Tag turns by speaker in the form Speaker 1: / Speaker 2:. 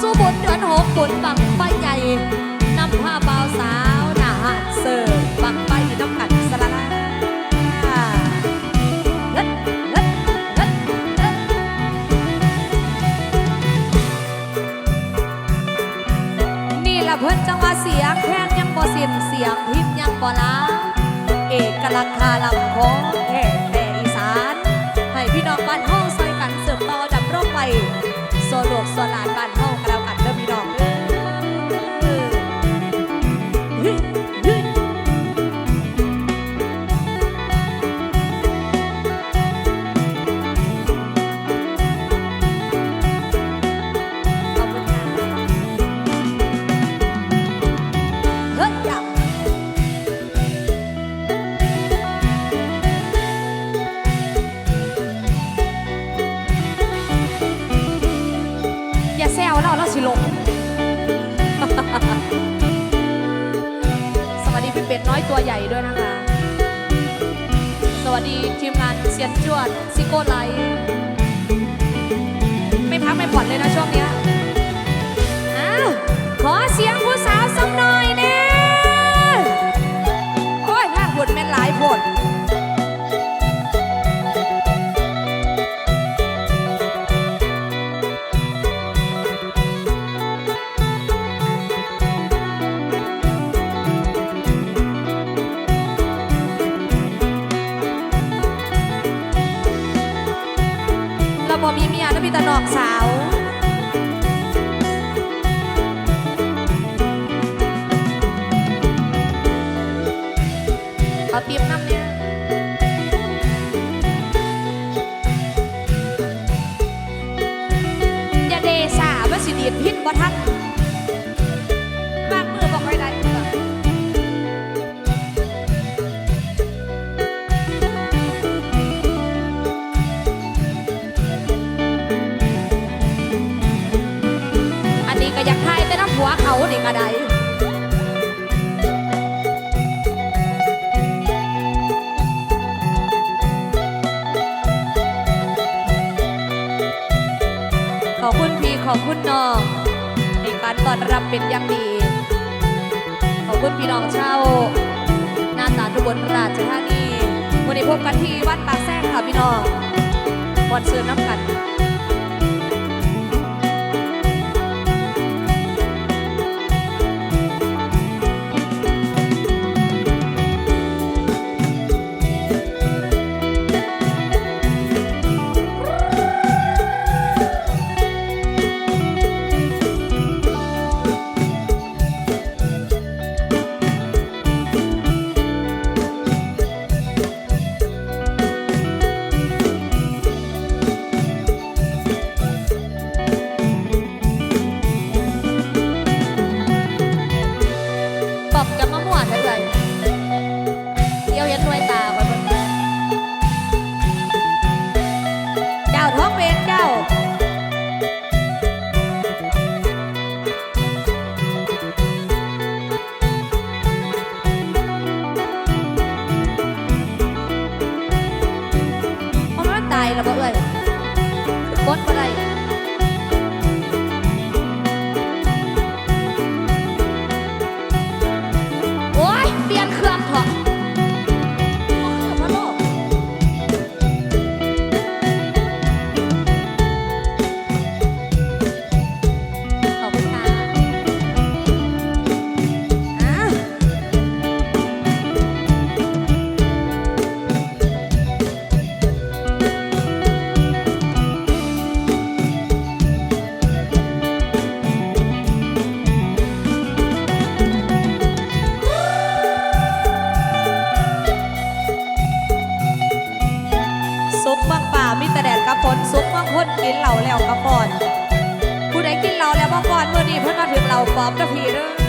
Speaker 1: สู่บุญเดือนหกบุญบังไฟใหญ่นำผ้าเบาสาวหนาหาดเสิร์ฟบังไฟน้ำกันสละลาเฮ็ดนี่ละเพิ่นจังหว่าเสียงแค้นยังบ่สิ้นเสียงพิมพ์ยังบ่ลาเอกลักษณ์คาลำของแท้แต่อีสาน ให้พี่น้องบ้านเฮาช่วยกันเสืบต่อดำรงไว้โซโลกโซลานบ้านเฮา ด้วยนะคะ สวัสดีทีมงานเซียนจวดซิโก้ไลท์ไม่พักไม่ผ่อนเลยนะช่วงเนี้ยอ้าวขอเสียงผู้สาวสักหน่อยเนี่ยโอ้ยภาคบุญแม่นหลายผล แต่น้อกสาวเขาติมน้ำเนี่ยอย่าเดสาว่าสิดีดพิษบ่ทัน อบคุณพี่ขอบคุณน้องในการต้อนรับเป็นอย่างดี ขอบคุณพี่น้องชาวหน้าตาทุบลราชธานีวันนี้พบกันที่วัดปากแซงค่ะพี่น้องวันเชิญน้ำกัน ตายแล้วบ่เอ้ยกดอะไร คนกินเหล่าแล้วกระปอนผู้ใดกินเหล่าแล้วมาก่อนเมื่อนี้เพิ่นมาถึงเหล่าปอมตะพีเด้อ